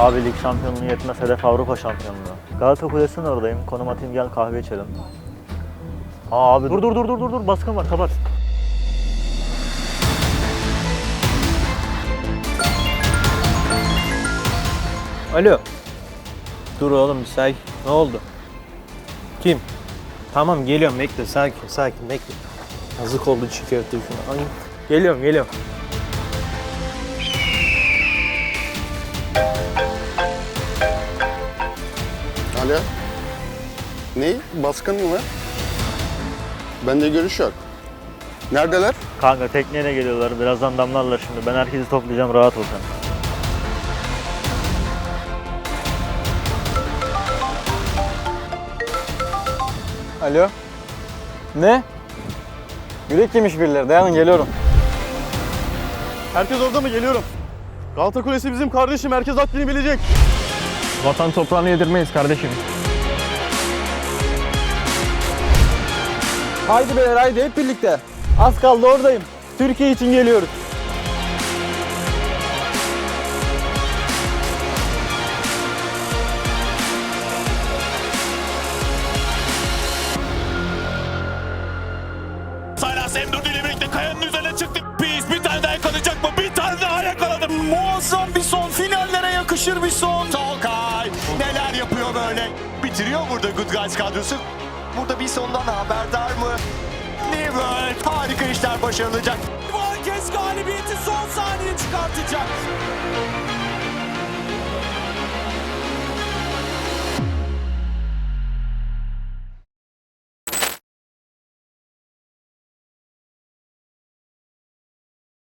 Abi lig şampiyonluğu yetmez hedef Avrupa şampiyonluğu. Galata Kulesi'nin oradayım. Konum atayım gel kahve içelim. Aa abi dur dur dur dur dur dur baskın var kapat. Alo. Dur oğlum bir sakin. Ne oldu? Kim? Tamam geliyorum bekle sakin sakin bekle. Yazık oldu çiğ köfte şuna. Ay, geliyorum geliyorum. Alo. Ne? Baskın mı var? Bende görüş yok. Neredeler? Kanka tekneyle geliyorlar. Birazdan damlarlar şimdi. Ben herkesi toplayacağım rahat ol sen. Alo. Ne? Yürek yemiş birileri. Dayanın geliyorum. Herkes orada mı? Geliyorum. Galata Kulesi bizim kardeşim. Herkes haddini bilecek. Vatan toprağını yedirmeyiz kardeşim. Haydi beyler haydi hep birlikte. Az kaldı oradayım. Türkiye için geliyoruz. Saylas M4 ile birlikte kayanın üzerine çıktı. Biz bir tane daha yakalayacak mı? Bir tane daha yakaladım. Muazzam bir son. Finallere yakışır bir son. Yapıyor böyle? Bitiriyor burada Good Guys kadrosu. Burada bir sondan haberdar mı? Newell harika işler başarılacak. Bu kez galibiyeti son saniye çıkartacak.